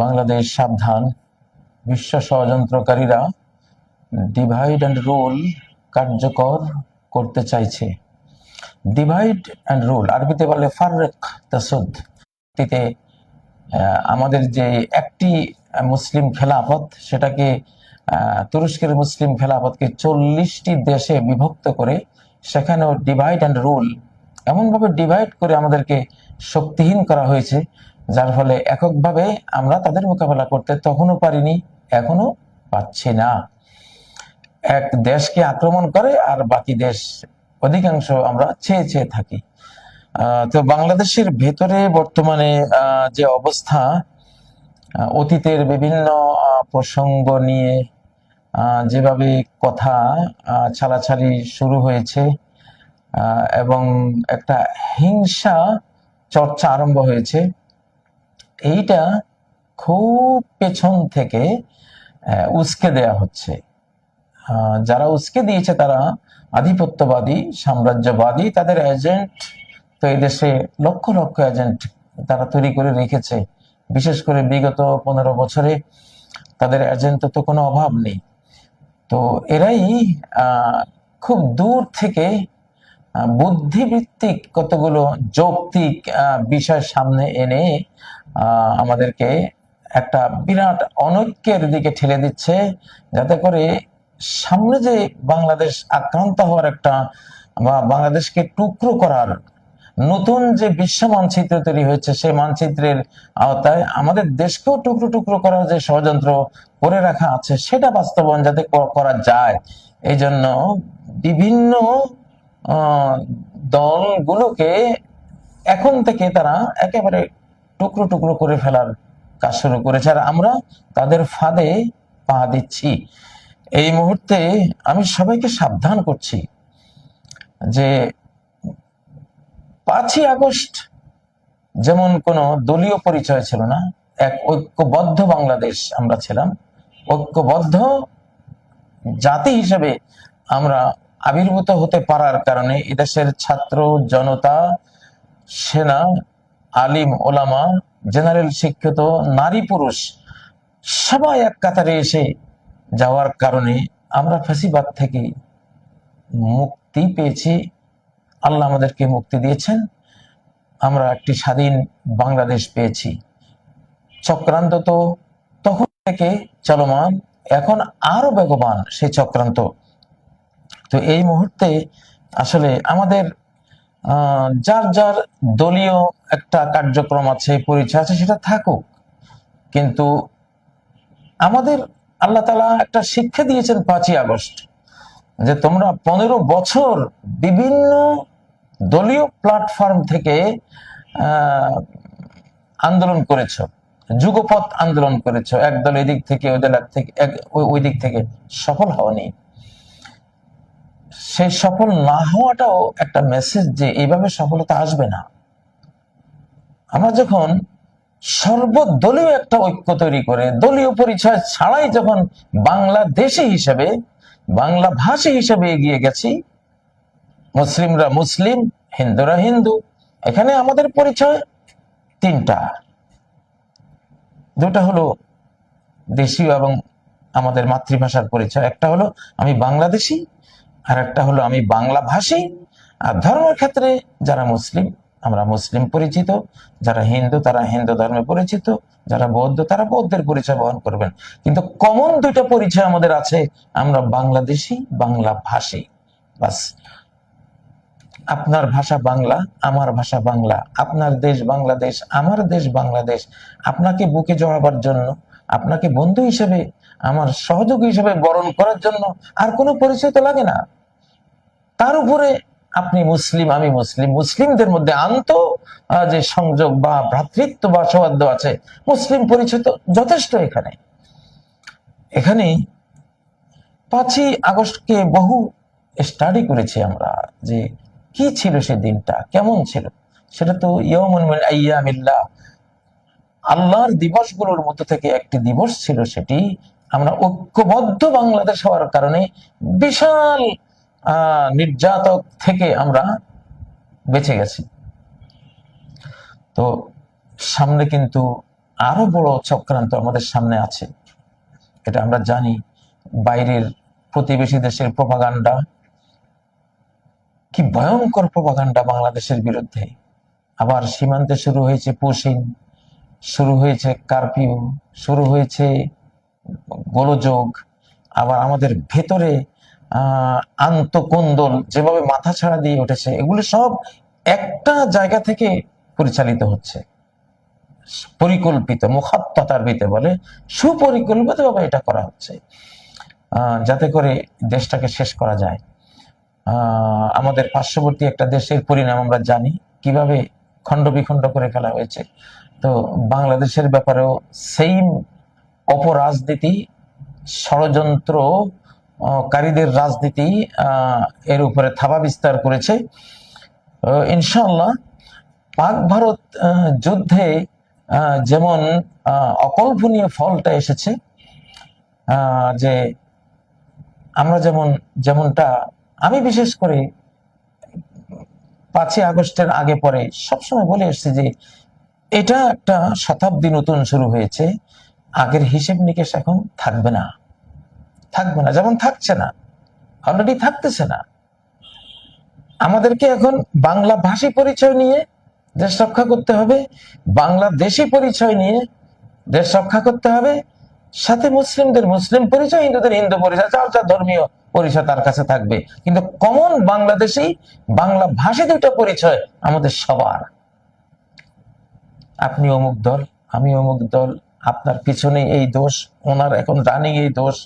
বাংলাদেশ সাবধান। বিশ্ব ষড়যন্ত্রকারীরা divide and rule কার্যকর করতে চাইছে। ডিভাইড অ্যান্ড রুল আরবিতে বলে ফাররেক তাসুদ। আমাদের যে একটি মুসলিম খেলাফত সেটাকে তুরস্কের মুসলিম খেলাফতকে চল্লিশটি দেশে বিভক্ত করে, সেখানেও ডিভাইড অ্যান্ড রুল এমনভাবে ডিভাইড করে আমাদেরকে শক্তিহীন করা হয়েছে। যার ফলে এককভাবে আমরা তাদের মোকাবেলা করতে তখনও পারিনি এখনও পাচ্ছি না। এক দেশকে আক্রমণ করে আর বাকি দেশ অধিকাংশ আমরা চেয়ে চেয়ে থাকি। তো বাংলাদেশের ভেতরে বর্তমানে যে অবস্থা অতীতের বিভিন্ন প্রসঙ্গ নিয়ে যেভাবে কথা ছাড়াছাড়ি শুরু হয়েছে এবং একটা হিংসা চর্চা আরম্ভ হয়েছে এইটা খুব পেছন থেকে উস্কে দেয়া হচ্ছে। যারা উস্কে দিয়েছে তারা আধিপত্যবাদী, সাম্রাজ্যবাদী, তাদের এজেন্ট তো এই দেশে লক্ষ লক্ষ এজেন্ট তারা তৈরি করে রেখেছে। বিশেষ করে বিগত পনেরো বছরে তাদের এজেন্ট তো কোনো অভাব নেই। তো এরাই খুব দূর থেকে বুদ্ধিভিত্তিক কতগুলো যৌক্তিক বিষয় সামনে এনে আমাদেরকে একটা বিরাট অনৈক্যের দিকে ঠেলে দিচ্ছে, যাতে করে সামনে যে বাংলাদেশ আক্রান্ত হওয়ার একটা বা বাংলাদেশকে টুকরো করার নতুন যে বিশ্ব মানচিত্র তৈরি হয়েছে, সেই মানচিত্রের আওতায় আমাদের দেশকেও টুকরো টুকরো করার যে ষড়যন্ত্র করে রাখা আছে, সেটা বাস্তবায়ন যাতে করা যায়। এই জন্য বিভিন্ন দলগুলোকে এখন থেকে তারা একেবারে টুকরো টুকরো করে ফেলার কাজ শুরু করেছে। আর আমরা তাদের ফাঁদে পা দিচ্ছি। এই মুহূর্তে আমি সবাইকে সাবধান করছি যে পাঁচই আগস্ট যেমন কোনো দলীয় পরিচয় ছিল না, এক ঐক্যবদ্ধ বাংলাদেশ আমরা ছিলাম। ঐক্যবদ্ধ জাতি হিসেবে আমরা আবির্ভূত হতে পারার কারণে এদেশের ছাত্র, জনতা, সেনা আলিম ওলামা, জেনারেল শিক্ষিত নারী পুরুষ, সবাই এক কাতারে এসে যাওয়ার কারণে আমরা ফ্যাসিবাদ থেকে মুক্তি পেয়েছি। আল্লাহ আমাদেরকে মুক্তি দিয়েছেন। আমরা একটি স্বাধীন বাংলাদেশ পেয়েছি। চক্রান্ত তো তখন থেকে চলমান, এখন আরও বেগবান সেই চক্রান্ত। তো এই মুহূর্তে আসলে আমাদের যার যার দলীয় একটা কার্যক্রম আছে, পরিচয় আছে, সেটা থাকুক। কিন্তু আমাদের আল্লাহ তালা একটা শিক্ষা দিয়েছেন পাঁচই আগস্ট যে তোমরা পনেরো বছর বিভিন্ন দলীয় প্ল্যাটফর্ম থেকে আন্দোলন করেছ যুগপথ আন্দোলন করেছ। একদল এদিক থেকে ওই দল থেকে ওই- দিক থেকে সফল হওনি। সেই সফল না হওয়াটাও একটা মেসেজ যে এইভাবে সফলতা আসবে না। আমরা যখন সর্বদলীয় একটা ঐক্য তৈরি করে, দলীয় পরিচয় ছাড়াই যখন বাংলাদেশি হিসেবে, বাংলা ভাষী হিসেবে এগিয়ে গেছি, মুসলিমরা মুসলিম, হিন্দুরা হিন্দু, এখানে আমাদের পরিচয় তিনটা। দুটা হলো দেশীয় এবং আমাদের মাতৃভাষার পরিচয়। একটা হলো আমি বাংলাদেশি আর একটা হলো আমি বাংলা ভাষী আর ধর্মের ক্ষেত্রে যারা মুসলিম, আমরা মুসলিম পরিচিত, যারা হিন্দু তারা হিন্দু ধর্মে পরিচিত, যারা বৌদ্ধ তারা বৌদ্ধের পরিচয় বহন করবেন। কিন্তু কমন দুইটা পরিচয় আমাদের আছে, আমরা বাংলাদেশি, বাংলা ভাষী। বাস, আপনার ভাষা বাংলা, আমার ভাষা বাংলা, আপনার দেশ বাংলাদেশ, আমার দেশ বাংলাদেশ, আপনাকে বুকে জড়াবার জন্য, আপনাকে বন্ধু হিসেবে আমার সহযোগী হিসেবে বরণ করার জন্য আর কোনো পরিচয় তো লাগে না। তার উপরে আপনি মুসলিম, আমি মুসলিম। মুসলিমদের মধ্যে আন্ত যে সংযোগ বা ভ্রাতৃত্ব বা সৌহার্দ্য আছে, মুসলিম পরিচয় তো যথেষ্ট এখানে। এখানে পাঁচই আগস্টকে বহু স্টাডি করেছি আমরা যে কি ছিল সে দিনটা, কেমন ছিল। সেটা তো আল্লাহর দিবসগুলোর মধ্যে থেকে একটি দিবস ছিল সেটি আমরা ঐক্যবদ্ধ বাংলাদেশ হওয়ার কারণে বিশাল নির্যাতক থেকে আমরা বেঁচে গেছি। তো সামনে কিন্তু আরও বড় চক্রান্ত আমাদের সামনে আছে। এটা আমরা জানি, বাইরের প্রতিবেশী দেশের প্রপাগান্ডা। কি ভয়ঙ্কর প্রপাগান্ডা বাংলাদেশের বিরুদ্ধে। আবার সীমান্তে শুরু হয়েছে পুশিং শুরু হয়েছে কারফিউ, শুরু হয়েছে গোলযোগ আবার আমাদের ভেতরে আন্তকোন্দল যেভাবে মাথা ছাড়া দিয়ে উঠেছে, এগুলো সব একটা জায়গা থেকে পরিচালিত হচ্ছে। পরিকল্পিত, মুখাত্মতার ভিতরে বলে, সুপরিকল্পিতভাবে এটা করা হচ্ছে। যাতে করে দেশটাকে শেষ করা যায়। আমাদের পার্শ্ববর্তী একটা দেশের পরিণাম আমরা জানি, কীভাবে খণ্ড বিখণ্ড করে ফেলা হয়েছে। তো বাংলাদেশের ব্যাপারেও সেইম অপরাজনীতি ষড়যন্ত্র কারীদের রাজনীতি এর উপরে থাবা বিস্তার করেছে। আহ, ইনশাআল্লাহ পাক ভারত যুদ্ধে যেমন অকল্পনীয় ফলটা এসেছে যে আমরা যেমন যেমনটা আমি বিশেষ করে পাঁচই আগস্টের আগে পরে সবসময় বলে এসেছি যে এটা একটা শতাব্দী নতুন শুরু হয়েছে। আগের হিসেব নিকেশ এখন থাকবে না। থাকবে না, যেমন থাকছে না। অলরেডি থাকতেছে না। আমাদেরকে এখন বাংলা ভাষী পরিচয় নিয়ে দেশ রক্ষা করতে হবে বাংলাদেশি পরিচয় নিয়ে দেশ রক্ষা করতে হবে, সাথে মুসলিমদের মুসলিম পরিচয়, হিন্দুদের হিন্দু পরিচয়, যার যার ধর্মীয় পরিচয় তার কাছে থাকবে। কিন্তু কমন বাংলাদেশি, বাংলা ভাষী দুটো পরিচয় আমাদের সবার। আপনি অমুক দল, আমি অমুক দল আপনার পিছনে এই দোষ, ওনার এখন রানিং এই দোষ।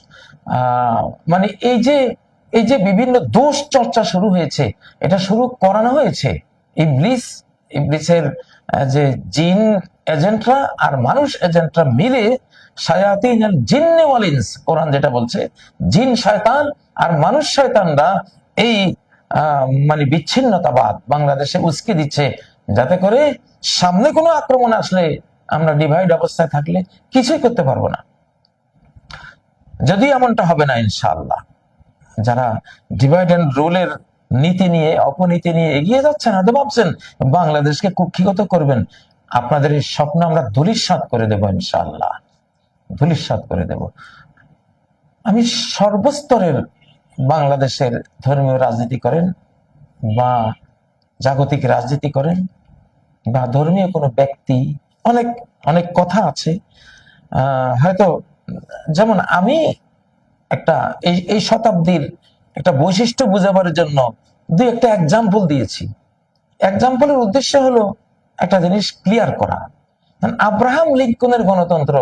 মানে এই যে এই যে বিভিন্ন দোষ চর্চা শুরু হয়েছে, এটা শুরু করানো হয়েছে। ইবলিস, ইবলিসের যে জিন এজেন্টরা আর মানুষ এজেন্টরা মিলে ওয়াল কোরআন যেটা বলছে, জিন শয়তান আর মানুষ শয়তানরা এই মানে বিচ্ছিন্নতাবাদ বাংলাদেশে উস্কে দিচ্ছে, যাতে করে সামনে কোনো আক্রমণ আসলে আমরা ডিভাইড অবস্থায় থাকলে কিছুই করতে পারব না। যদি এমনটা হবে না, ইনশাআল্লাহ। যারা ডিভাইড অ্যান্ড রুলের নীতি নিয়ে, অপনীতি নিয়ে এগিয়ে যাচ্ছেন, হয়তো ভাবছেন, বাংলাদেশকে কুক্ষিগত করবেন। আপনাদের এই স্বপ্ন আমরা ধুলিস্বাদ করে দেব, ইনশাআল্লাহ। ধুলিস্বাদ করে দেব। আমি সর্বস্তরের বাংলাদেশের ধর্মীয় রাজনীতি করেন বা জাগতিক রাজনীতি করেন বা ধর্মীয় কোনো ব্যক্তি অনেক অনেক কথা আছে। হয়তো যেমন আমি একটা এই এই শতাব্দীর একটা বৈশিষ্ট্য বোঝাবার জন্য দুই একটা এক্সাম্পল দিয়েছি। এক্সাম্পলের উদ্দেশ্য হলো একটা জিনিস ক্লিয়ার করা। আব্রাহাম লিঙ্কনের গণতন্ত্র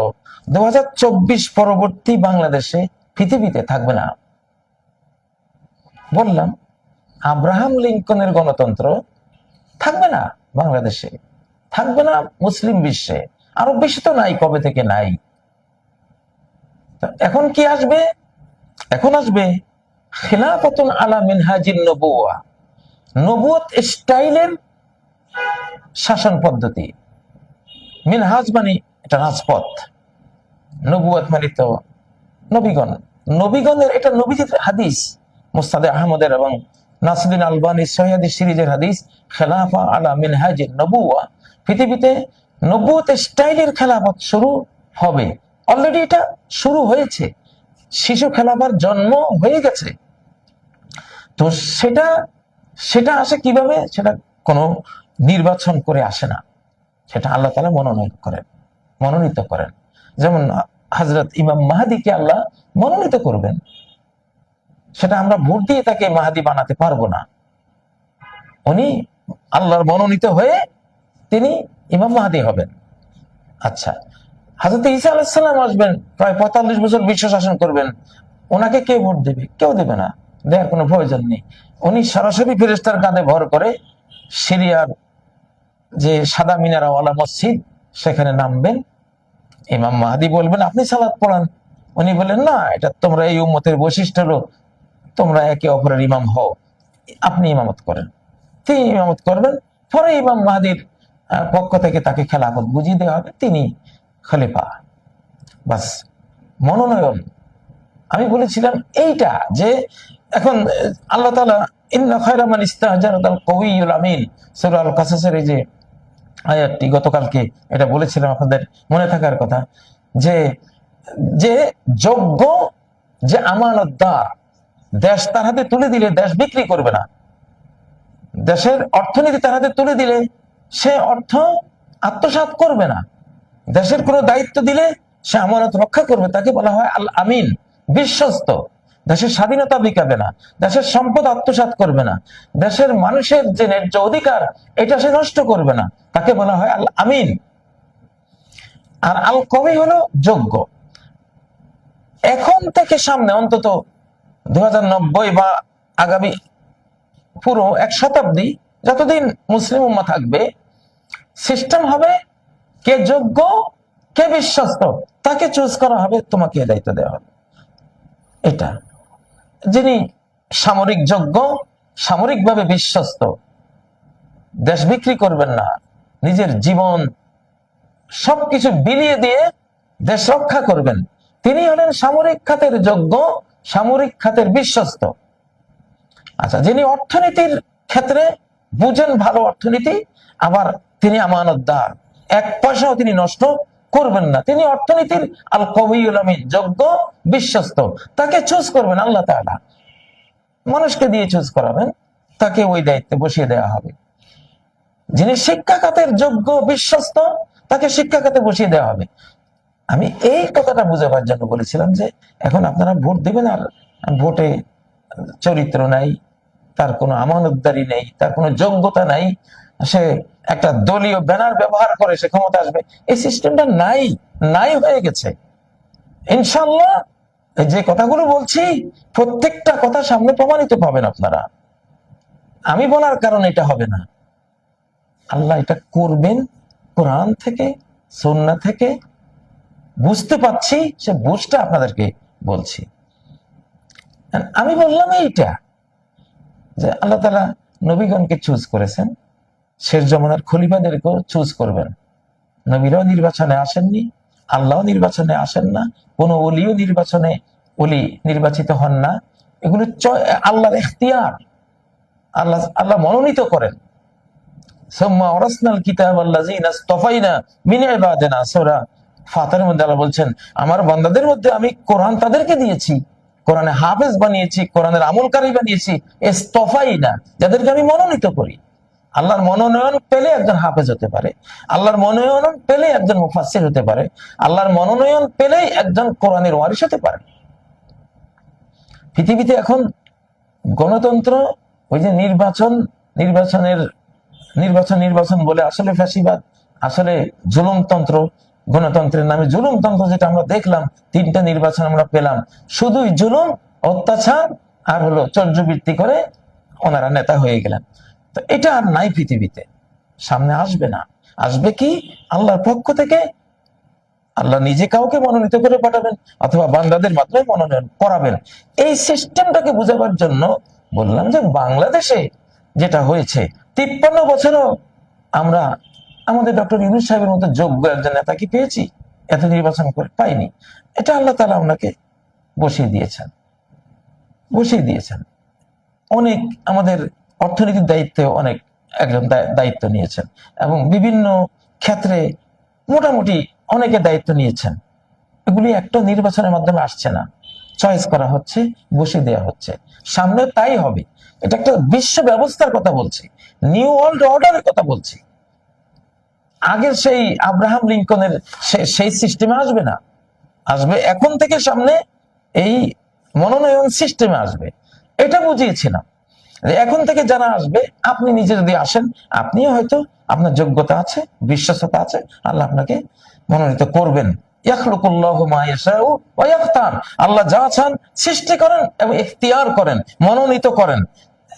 দু হাজার চব্বিশ পরবর্তী বাংলাদেশে পৃথিবীতে থাকবে না। বললাম, আব্রাহাম লিঙ্কনের গণতন্ত্র থাকবে না বাংলাদেশে। থাকবে না মুসলিম বিশ্বে। আরব বিশ্বে তো নাই, কবে থেকে নাই? এখন কি আসবে? এখন আসবে খেলাফতুন আলা মিনহাজিন নবুয়া নবুয়ত স্টাইলের শাসন পদ্ধতি। মিনহাজ মানে এটা রাজপথ। নবুয়ত মানে তো নবীগণ। নবীগণের এটা নবীজির হাদিস, মুস্তাদে আহমদের এবং নাসিদিন আলবানী সহিদি সিরিজের হাদিস, খেলাফা আলা মিনহাজিন নবুয়া পৃথিবীতে নবুয়ত স্টাইলের খেলাফত শুরু হবে। অলরেডি এটা শুরু হয়েছে। শিশু খেলাফার জন্ম হয়ে গেছে। তো সেটা সেটা আসে কীভাবে? সেটা কোনো নির্বাচন করে আসে না। সেটা আল্লাহ তালা মনোনয়ন করেন, মনোনীত করেন। যেমন হজরত ইমাম মাহাদিকে আল্লাহ মনোনীত করবেন। সেটা আমরা ভোট দিয়ে তাকে মাহাদি বানাতে পারব না। উনি আল্লাহর মনোনীত হয়ে তিনি ইমাম মাহাদি হবেন। আচ্ছা হাজরত ঈসা আলাহিসাল্লাম আসবেন, প্রায় পঁয়তাল্লিশ বছর বিশ্ব শাসন করবেন। ওনাকে কে ভোট দেবে? কেউ দেবে না। দেওয়ার কোনো প্রয়োজন নেই। উনি সরাসরি ফেরেস্তার কাঁধে ভর করে সিরিয়ার যে সাদা মিনারাওয়ালা মসজিদ, সেখানে নামবেন। ইমাম মাহাদি বলবেন, আপনি সালাদ পড়ান। উনি বললেন, না, এটা তোমরা এই উম্মতের বৈশিষ্ট্য হলো তোমরা একে অপরের ইমাম হও। আপনি ইমামত করেন। তিনি ইমামত করবেন। পরে ইমাম মাহাদির পক্ষ থেকে তাকে খেলাফত বুঝিয়ে দেওয়া হবে, তিনি খলিফা। বাস, মনোনয়ন। আমি বলেছিলাম এইটা যে এখন আল্লাহ তালা এটা বলেছিলাম আপনাদের মনে থাকার কথা, যে যে যোগ্য, যে দেশ তার হাতে তুলে দিলে দেশ বিক্রি করবে না। দেশের অর্থনীতি তার হাতে তুলে দিলে সে অর্থ আত্মসাৎ করবে না। দেশের কোনো দায়িত্ব দিলে সে আমানত রক্ষা করবে। তাকে বলা হয় আল আমিন, বিশ্বস্ত। দেশের স্বাধীনতা বিকাবে না। দেশের সম্পদ আত্মসাৎ করবে না। দেশের মানুষের যে ন্যায্য অধিকার, এটা সে নষ্ট করবে না। তাকে বলা হয় আল আমিন। আর আল কবি হলো যোগ্য। এখন থেকে সামনে, অন্তত দু হাজার নব্বই বা আগামী পুরো এক শতাব্দী যতদিন মুসলিম উম্মা থাকবে সিস্টেম হবে কে যোগ্য, কে বিশ্বস্ত, তাকে চুজ করা হবে, তোমাকে দায়িত্ব দেওয়া হবে। এটা। যিনি সামরিক যোগ্য, সামরিকভাবে বিশ্বস্ত, দেশ বিক্রি করবেন না, নিজের জীবন সবকিছু বিলিয়ে দিয়ে দেশ রক্ষা করবেন, তিনি হলেন সামরিক খাতের যোগ্য, সামরিক খাতের বিশ্বস্ত। আচ্ছা যিনি অর্থনীতির ক্ষেত্রে বুঝেন ভালো অর্থনীতি, আবার তিনি আমানতদার এক পয়সাও তিনি নষ্ট করবেন না। তিনি অর্থনীতির আল কবিউল আমিন যোগ্য বিশ্বস্ত। তাকে চুজ করবেন আল্লাহ তাআলা। মানুষকে দিয়ে চুজ করাবেন, তাকে ওই দায়িত্বে বসিয়ে দেওয়া হবে। যিনি শিক্ষা খাতের যোগ্য বিশ্বস্ত, তাকে শিক্ষা খাতে বসিয়ে দেওয়া হবে। আমি এই কথাটা বুঝাবার জন্য বলেছিলাম যে, এখন আপনারা ভোট দেবেন আর ভোটে চরিত্র নাই, তার কোনো আমানতদারি নেই, তার কোনো যোগ্যতা নাই সে একটা দলীয় ব্যানার ব্যবহার করে সে ক্ষমতা আসবে। এই সিস্টেমটা নাই নাই হয়ে গেছে। ইনশাল্লাহ যে কথাগুলো বলছি, প্রত্যেকটা কথা সামনে প্রমাণিত পাবেন আপনারা। আমি বলার কারণে এটা হবে না। আল্লাহ এটা করবেন, কোরআন থেকে সন্না থেকে। বুঝতে পাচ্ছি সে বুঝটা আপনাদেরকে বলছি। আমি বললাম এইটা, যে আল্লাহ তালা নবীগণকে চুজ করেছেন। শেষ জমানার খলিফাদেরকেও চুজ করবেন। নবীরাও নির্বাচনে আসেননি আল্লাহ নির্বাচনে আসেন না, কোন অলিও নির্বাচনে অলি নির্বাচিত হন না। এগুলো আল্লাহর এখতিয়ার। আল্লাহ আল্লাহ মনোনীত করেন। যাদেরকে আমি মনোনীত করি। আল্লাহর মনোনয়ন পেলে একজন হাফেজ হতে পারে। আল্লাহর মনোনয়ন পেলে একজন মুফাসসির হতে পারে। আল্লাহর মনোনয়ন পেলেই একজন কোরআনের ওয়ারিশ হতে পারে। পৃথিবীতে এখন গণতন্ত্র, ওই যে নির্বাচন, নির্বাচনের, নির্বাচন নির্বাচন বলে আসলে ফ্যাসিবাদ, আসলে জুলুমতন্ত্র, গণতন্ত্রের নামে জুলুমতন্ত্র যেটা আমরা দেখলাম, তিনটা নির্বাচন আমরা পেলাম। শুধুই জুলুম, অত্যাচার আর হলো চর্যবৃত্তি করে ওনারা নেতা হয়ে গেলেন। তো এটা আর নাই পৃথিবীতে। সামনে আসবে না। আসবে কি? আল্লাহর পক্ষ থেকে আল্লাহ নিজে কাউকে মনোনীত করে পাঠাবেন অথবা বান্দাদের মাধ্যমে মনোনয়ন করাবেন। এই সিস্টেমটাকে বোঝাবার জন্য বললাম যে বাংলাদেশে যেটা হয়েছে, তিপ্পান্ন বছরও আমরা আমাদের ডক্টর ইউনুস সাহেবের মতো যোগ্য একজন নেতাকে পেয়েছি? এত নির্বাচন করে পাইনি। এটা আল্লাহ তালা ওনাকে বসিয়ে দিয়েছেন। বসিয়ে দিয়েছেন। অনেক আমাদের অর্থনীতির দায়িত্বে অনেক একজন দায়িত্ব নিয়েছেন এবং বিভিন্ন ক্ষেত্রে মোটামুটি অনেকে দায়িত্ব নিয়েছেন। এগুলি একটা নির্বাচনের মাধ্যমে আসছে না। চয়েস করা হচ্ছে, বসিয়ে দেওয়া হচ্ছে। সামনে তাই হবে। এটা একটা বিশ্ব ব্যবস্থার কথা বলছি। নিউ ওয়ার্ল্ড অর্ডারের কথা বলছি। আগের সেই আব্রাহাম লিঙ্কনের সেই সিস্টেমে আসবে না। আসবে এখন থেকে সামনে এই মনোনয়ন সিস্টেমে আসবে। এটা বুঝিয়েছিলাম। এখন থেকে যারা আসবে, আপনি নিজে যদি আসেন, আপনিও হয়তো আপনার যোগ্যতা আছে বিশ্বস্ততা আছে, আল্লাহ আপনাকে মনোনীত করবেন। আল্লাহ যা চান সৃষ্টি করেন এবং ইখতিয়ার করেন, মনোনীত করেন।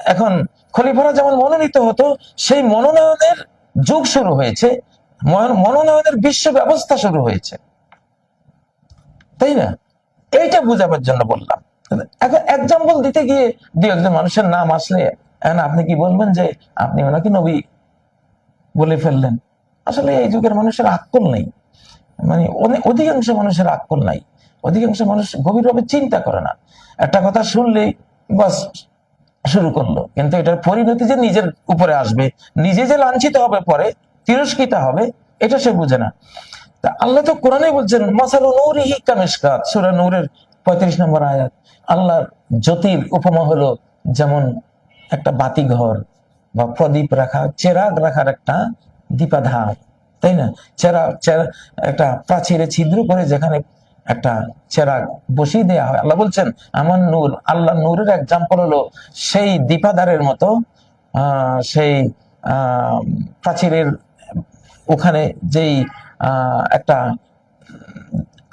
এখন খলিফারা যেমন মনোনীত হতো, সেই মনোনয়নের যুগ শুরু হয়েছে, মন- মনোনয়নের বিশ্ব ব্যবস্থা শুরু হয়েছে। তাই না? এইটা বুঝাবার জন্য বললাম। এখন এক্সাম্পল দিতে গিয়ে দু একজন মানুষের নাম আসলে আপনি কি বলবেন যে, আপনি ওনাকে নবী বলে ফেললেন? আসলে এই যুগের মানুষের আক্কল নেই। মানে অধিকাংশ মানুষের আক্কল নাই। অধিকাংশ মানুষ গভীরভাবে চিন্তা করে না। একটা কথা শুনলেই বাস শুরু করল। কিন্তু এটার পরিণতি যে নিজের উপরে আসবে, নিজে যে লাঞ্ছিত হবে পরে, তিরস্কৃত হবে, এটা সে বুঝে না। আল্লাহ তো কোরআনে বলছেন, মাসালু নূরিহি কামিশকাত। সূরা নূরের পঁয়ত্রিশ নম্বর আয়াত। আল্লাহর জ্যোতির উপমা হলো যেমন একটা বাতি ঘর বা প্রদীপ রাখা চেরাগ রাখার একটা দীপাধার, তাই না? চেরা চেরা একটা প্রাচীরে ছিদ্র করে যেখানে একটা চেরাগ বসিয়ে দেওয়া হয়। আল্লাহ বলছেন, আমার নূর, আল্লাহ নূরের এক্সাম্পল হলো সেই দীপাধারের মতো সেই প্রাচীরের ওখানে যেই একটা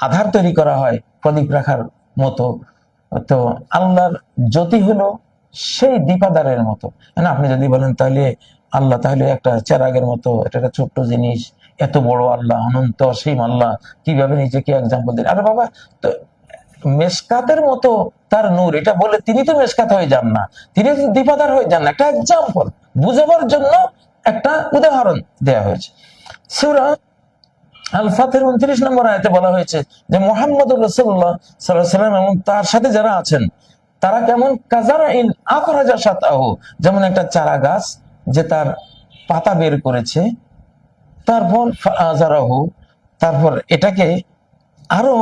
আধার তৈরি করা হয় প্রদীপ রাখার মতো। তো আল্লাহর জ্যোতি হলো সেই দীপাদারের মতো। না, আপনি যদি বলেন তাহলে আল্লাহ তাহলে একটা চেরাগের মতো, এটা একটা ছোট্ট জিনিস, এত বড় আল্লাহ, অনন্ত অসীম আল্লাহ, কীভাবে নিজেকে এক্সাম্পল দিন আরে বাবা, তো মেসকাতের মতো তার নূর, এটা বলে তিনি তো মেসকাত হয়ে যান না, তিনি তো দীপাদার হয়ে যান না। একটা এক্সাম্পল বুঝাবার জন্য একটা উদাহরণ দেয়া হয়েছে। সুরা আল ফাতের উনত্রিশ নম্বর আয়তে বলা হয়েছে যে মোহাম্মদ রসুল্লাহ সাল্লাম এবং তার সাথে যারা আছেন, তারা কেমন? কাজারা ইন আখরাজা সাতাহ যেমন একটা চারা গাছ যে তার পাতা বের করেছে, তারপর আজারাহু তারপর এটাকে আরও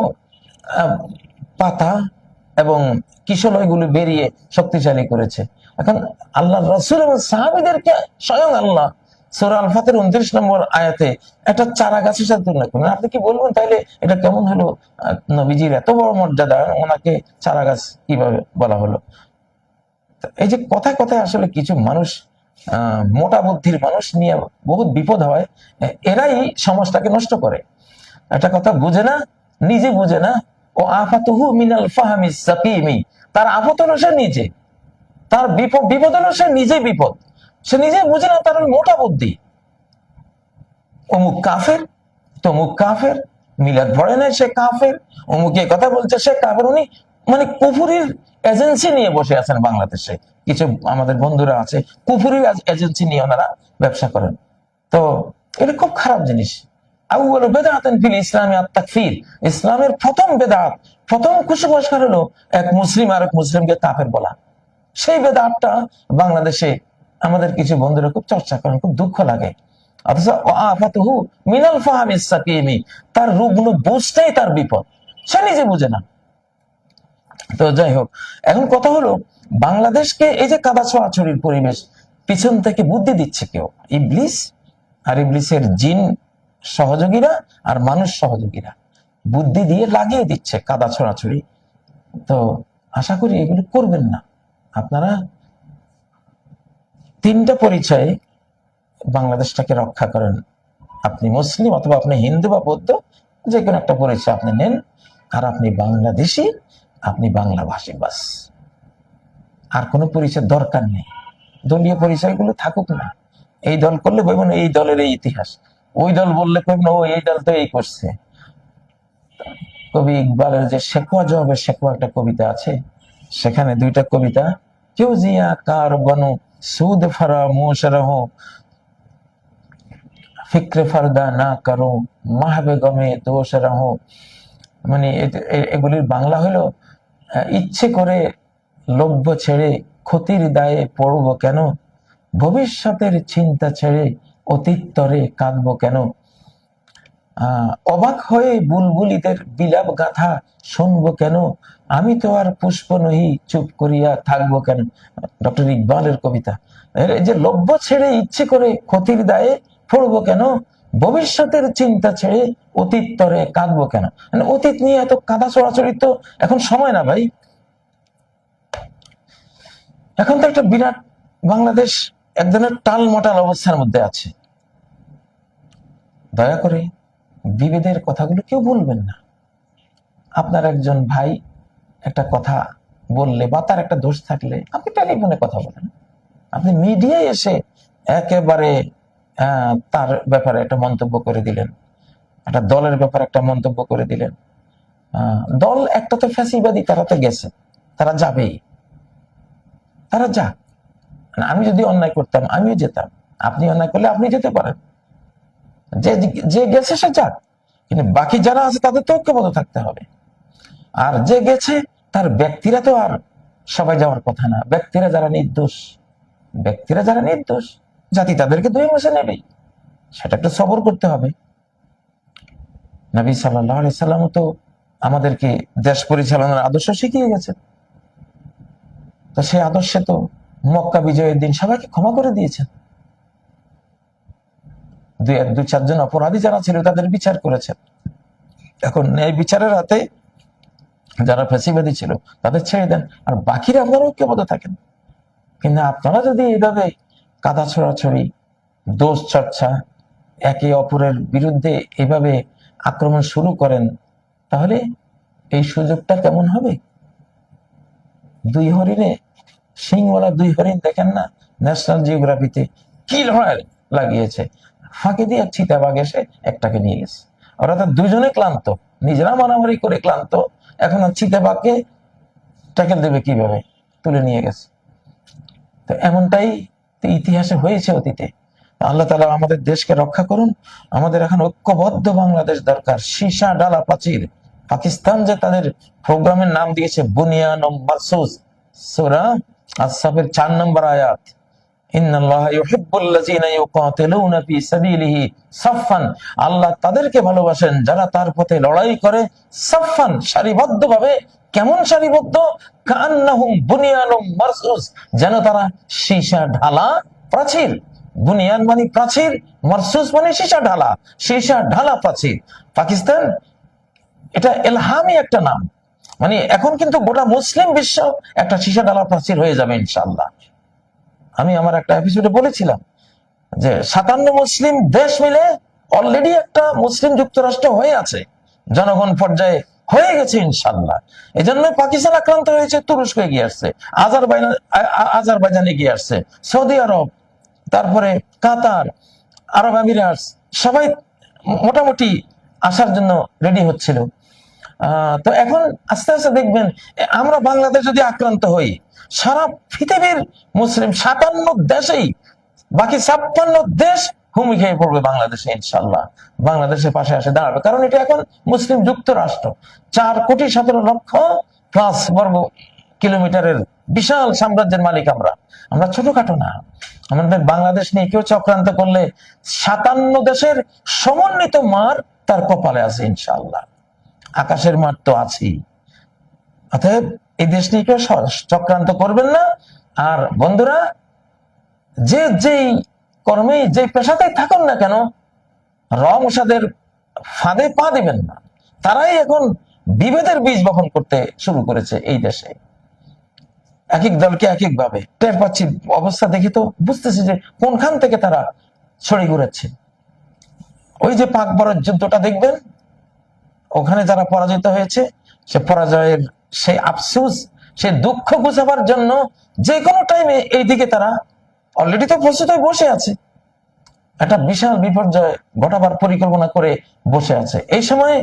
পাতা এবং কিশলয়গুলো বেরিয়ে শক্তিশালী করেছে। এখন আল্লাহ রসুল এবং সাহাবিদেরকে স্বয়ং আল্লাহ উনত্রিশ নম্বর আয়াতে একটা চারা গাছের সাথে তুলনা করলেন আপনি কি বলবেন তাইলে এটা কেমন হলো? নবীজির এত বড় মর্যাদা, ওনাকে চারা গাছ কীভাবে বলা হলো? এই যে কথায় আসলে কিছু মানুষ মোটা বুদ্ধির মানুষ নিয়ে বহুত বিপদ হয় এরাই সমাজটাকে নষ্ট করে। একটা কথা বুঝে না, নিজে বুঝে না, ও আফাতুহু মিনাল ফাহামি সাকিমি, তার আফত নিজে, তার বিপদ বিপদ হলো নিজে বিপদ। সে নিজে বুঝে না তার মোটা বুদ্ধি। অমুক কাফের, তমুক কাফের, মিলাদ পড়ে না সে কাফের, অমুক কথা বলছে সে কাফের, উনি মানে কুফুরির এজেন্সি নিয়ে বসে আছেন বাংলাদেশে। কিছু আমাদের বন্ধুরা আছে, কুফুরির এজেন্সি নিয়ে ওনারা ব্যবসা করেন। তো এটা খুব খারাপ জিনিস। আউয়ালু বেদাতান ফিল ইসলামি আত-তাকফির ইসলামের প্রথম বেদাত প্রথম কুসংস্কার হলো এক মুসলিম আর এক মুসলিমকে কাফের বলা। সেই বেদাতটা বাংলাদেশে আমাদের কিছু বন্ধুরা খুব চর্চা করেন, খুব দুঃখ লাগে। অথচ মিনাল তার রুগ্ন বুঝতেই তার বিপদ। সে নিজে বুঝে না। তো যাই হোক, এখন কথা হলো, বাংলাদেশকে এই যে কাদা পরিবেশ, পিছন থেকে বুদ্ধি দিচ্ছে কেউ? ইবলিস? আর ইবলিসের জিন সহযোগীরা আর মানুষ সহযোগীরা বুদ্ধি দিয়ে লাগিয়ে দিচ্ছে কাদা ছড়াছড়ি। তো আশা করি এগুলো করবেন না। আপনারা তিনটা পরিচয়ে বাংলাদেশটাকে রক্ষা করেন। আপনি মুসলিম অথবা আপনি হিন্দু বা বৌদ্ধ যে কোনো একটা পরিচয় আপনি নেন। আর আপনি বাংলাদেশি, আপনি বাংলা ভাষী বাস। আর কোনো পরিচয় দরকার নেই। দলীয় পরিচয়গুলো থাকুক না। এই দল করলে বলবেন এই দলের এই ইতিহাস। ওই দল বললে কইবেন ও এই দল তো এই করছে। কবি ইকবালের যে শেখোয়া জবাবের শেখোয়া একটা কবিতা আছে, সেখানে দুইটা কবিতা, কেউ জিয়া কার বনু সুদ ফারা মোশরহ ফিক্রে ফারদা না করো মাহবে গমে দোষ রহ মানে এগুলির বাংলা হলো ইচ্ছে করে লভ্য ছেড়ে ক্ষতির দায়ে পড়ব কেন? ভবিষ্যতের চিন্তা ছেড়ে অতীত কাঁদব কেন? অবাক হয়ে বুলবুলিদের বিলাপ গাথা শুনব কেন? আমি তো আর পুষ্প নহি, চুপ করিয়া থাকব কেন? ডক্টর ইকবালের কবিতা। যে লভ্য ছেড়ে ইচ্ছে করে ক্ষতির দায়ে পড়ব কেন? ভবিষ্যতের চিন্তা ছেড়ে অতীত তরে কাঁদবো কেন? মানে অতীত নিয়ে এত কাদা চড়াচড়ি তো এখন সময় না ভাই। এখন তো একটা বিরাট বাংলাদেশ এক ধরনের টাল মটাল অবস্থার মধ্যে আছে। দয়া করে বিভেদের কথাগুলো কেউ বলবেন না। আপনার একজন ভাই একটা কথা বললে বা তার একটা দোষ থাকলে আপনি টেলিফোনে কথা বলেন। আপনি মিডিয়ায় এসে একেবারে তার ব্যাপারে একটা মন্তব্য করে দিলেন। একটা দলের ব্যাপারে একটা মন্তব্য করে দিলেন। দল একটা তো ফ্যাসিবাদী, তারা তো গেছে। তারা যাবেই। তারা যাক। আমি যদি অন্যায় করতাম, আমিও যেতাম। আপনি অন্যায় করলে আপনি যেতে পারেন। যে যে গেছে সে যাক। কিন্তু বাকি যারা আছে তাদের তো ঐক্যবদ্ধ থাকতে হবে। আর যে গেছে, তার ব্যক্তিরা তো আর সবাই যাওয়ার কথা না। ব্যক্তিরা যারা নির্দোষ, ব্যক্তিরা যারা নির্দোষ, জাতি তাদেরকে দুই মাসে নেবেই। সেটা একটু সবর করতে হবে। নবী সাল্লাহ সাল্লাম তো আমাদেরকে দেশ পরিচালনার আদর্শ শিখিয়ে গেছেন। তো সেই আদর্শে তো মক্কা বিজয়ের দিন সবাইকে ক্ষমা করে দিয়েছেন। দুই চারজন অপরাধী যারা ছিল তাদের বিচার করেছেন। এখন ন্যায় বিচারের হাতে যারা ফেসিবাদী ছিল তাদের ছেড়ে দেন, আর বাকিরা আপনারা ঐক্যবদ্ধ থাকেন। কিন্তু আপনারা যদি এইভাবে কাদা ছড়াছড়ি, দোষ চর্চা, একে অপরের বিরুদ্ধে এভাবে আক্রমণ শুরু করেন, তাহলে এই সুযোগটা কেমন হবে? দুই হরিণে সিংওয়ালা দুই হরিণ দেখেন না, ন্যাশনাল জিওগ্রাফিতে কি লড়াই লাগিয়েছে? ফাঁকে দিয়ে চিতাবাঘ এসে একটাকে নিয়ে গেছে। তো দুজনে ক্লান্ত, নিজেরা মারামারি করে ক্লান্ত, এখন আর চিতাবাঘকে ট্যাকেল দেবে কীভাবে? তুলে নিয়ে গেছে। তো এমনটাই ইতিহাসে হয়েছে অতীতে। আল্লাহ তালা আমাদের দেশকে রক্ষা করুন। আমাদের এখন ঐক্যবদ্ধ বাংলাদেশ দরকার। সীসা, ডালা প্রাচীর পাকিস্তান যে তাদের প্রোগ্রামের নাম দিয়েছে বুনিয়ান ও মারসুস সূরা আসসাফের চার নম্বর আয়াত। আল্লাহ তাদেরকে ভালোবাসেন, যারা তার পথে লড়াই করে কেমন সারিবদ্ধ? কান্নাহুম বুনিয়ানুম মারসুস। যেন তারা ঢালা প্রাচীর। বুনিয়ান মানে প্রাচীর, মারসুস মানে ঢালা ঢালা প্রাচীর। পাকিস্তান, এটা এলহামি একটা নাম। মানে এখন কিন্তু গোটা মুসলিম বিশ্ব একটা সীসা ঢালা প্রাচীর হয়ে যাবে ইনশাআল্লাহ। আমি আমার একটা এপিসোডে বলেছিলাম যে সাতান্ন মুসলিম দেশ মিলে অলরেডি একটা মুসলিম যুক্তরাষ্ট্র হয়ে আছে। জনগণ পর্যায়ে হয়ে গেছে ইনশাল্লাহ এই জন্য পাকিস্তান আক্রান্ত হয়েছে, তুরস্ক এগিয়ে আসছে, আজারবাইজান আজারবাইজান এগিয়ে আসছে, সৌদি আরব, তারপরে কাতার, আরব আমিরাটস সবাই মোটামুটি আসার জন্য রেডি হচ্ছিল। তো এখন আস্তে আস্তে দেখবেন আমরা বাংলাদেশ যদি আক্রান্ত হই, সারা পৃথিবীর মুসলিম সাতান্ন দেশেই, বাকি ছাপ্পান্ন দেশ হুমকি খেয়ে পড়বে বাংলাদেশে ইনশাল্লাহ বাংলাদেশের পাশে আসে দাঁড়াবে। কারণ এটা এখন মুসলিম যুক্তরাষ্ট্র। চার কোটি সতেরো লক্ষ প্লাস বর্গ কিলোমিটারের বিশাল সাম্রাজ্যের মালিক আমরা। আমরা ছোটখাটো না। আমাদের বাংলাদেশ নিয়ে কেউ চক্রান্ত করলে সাতান্ন দেশের সমন্বিত মার তার কপালে আছে ইনশাল্লাহ আকাশের মাঠ তো আছেই। অতএব এই দেশ নিয়ে কেউ চক্রান্ত করবেন না। আর বন্ধুরা, যে যেই কর্মে যে পেশাতেই থাকুন না কেন রমসাদের ফাঁদে পা দিবেন না। তারাই এখন বিভেদের বীজ বহন করতে শুরু করেছে এই দেশে। এক এক দলকে এক এক ভাবে টের পাচ্ছি। অবস্থা দেখে তো বুঝতেছি যে কোনখান থেকে তারা ছড়ি ঘুরাচ্ছে ওই যে পাক বড় যুদ্ধটা দেখবেন ওখানে যারা পরাজিত হয়েছে, সে পরাজয়ের সেই আফসোস, সে দুঃখ গুছাবার জন্য যে কোনো টাইমে এই দিকে তারা অলরেডি তো প্রস্তুত হয়ে বসে আছে। একটা বিশাল বিপর্যয় ঘটাবার পরিকল্পনা করে বসে আছে। এই সময়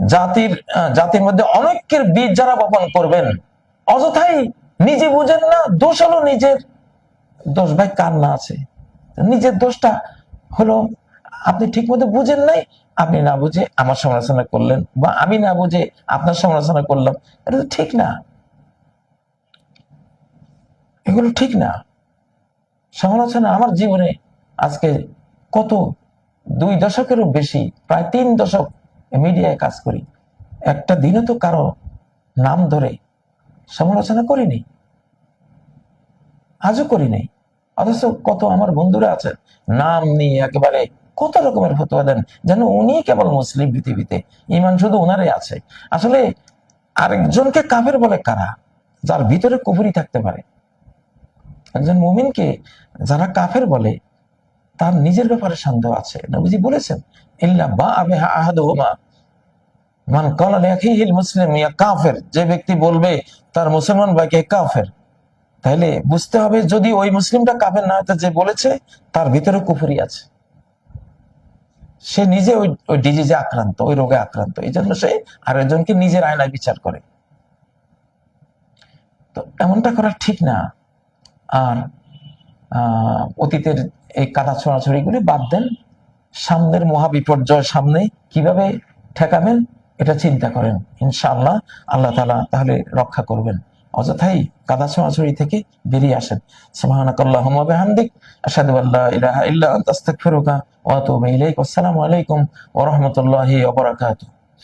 জাতির জাতির মধ্যে অনেকের বীজ যারা বপন করবেন, অযথাই নিজে বুঝেন না, দোষ হলো নিজের। দোষ, ভাই, কার না আছে? নিজের দোষটা হলো আপনি ঠিক মতো বুঝেন নাই আপনি না বুঝে আমার সমালোচনা করলেন বা আমি না বুঝে আপনার সমালোচনা করলাম, এটা তো ঠিক না। এগুলো ঠিক না। সমালোচনা আমার জীবনে আজকে কত দুই দশকেরও বেশি, প্রায় তিন দশক মিডিয়ায় কাজ করি। একটা দিনও তো কারও নাম ধরে সমালোচনা করিনি। আজও করি নাই। অথচ কত আমার বন্ধুরা আছেন নাম নিয়ে একেবারে কত রকমের ফতোয়া দেন? যেন উনি কেবল মুসলিম পৃথিবীতে, ইমান শুধু ওনারে আছে। আসলে আরেকজনকে কাফের বলে কারা? যার ভিতরে কুফুরি থাকতে পারে। একজন মুমিনকে যারা কাফের বলে, তার নিজের ব্যাপারে সন্দেহ আছে। নবীজি বলেছেন, ইল্লা বা আবে আহাদুহুমা মান কালা লিআখিহিল মুসলিম ইয়া কাফের। যে ব্যক্তি বলবে, তার মুসলমান ভাইকে কাফের? তাহলে বুঝতে হবে, যদি ওই মুসলিমটা কাফের না হতে যে বলেছে, তার ভিতরে কুফুরি আছে। সে নিজে ওই ওই ডিজিজে আক্রান্ত, ওই রোগে আক্রান্ত। এই জন্য সে আরেকজনকে নিজের আয়নায় বিচার করে। তো এমনটা করা ঠিক না। আর অতীতের এই কাদা ছড়াছড়িগুলি বাদ দেন। সামনের মহাবিপর্যয় সামনে কীভাবে ঠেকাবেন, এটা চিন্তা করেন। ইনশাআল্লাহ, আল্লাহ তালা তাহলে রক্ষা করবেন। অযথাই কাদা ছোঁয়াছুড়ি থেকে বেরিয়ে আসেন। সুবহানাকাল্লাহুম্মা বিহামদিক, আশহাদু আল্লা ইলাহা আসসালামু আলাইকুম ওয়া রাহমাতুল্লাহি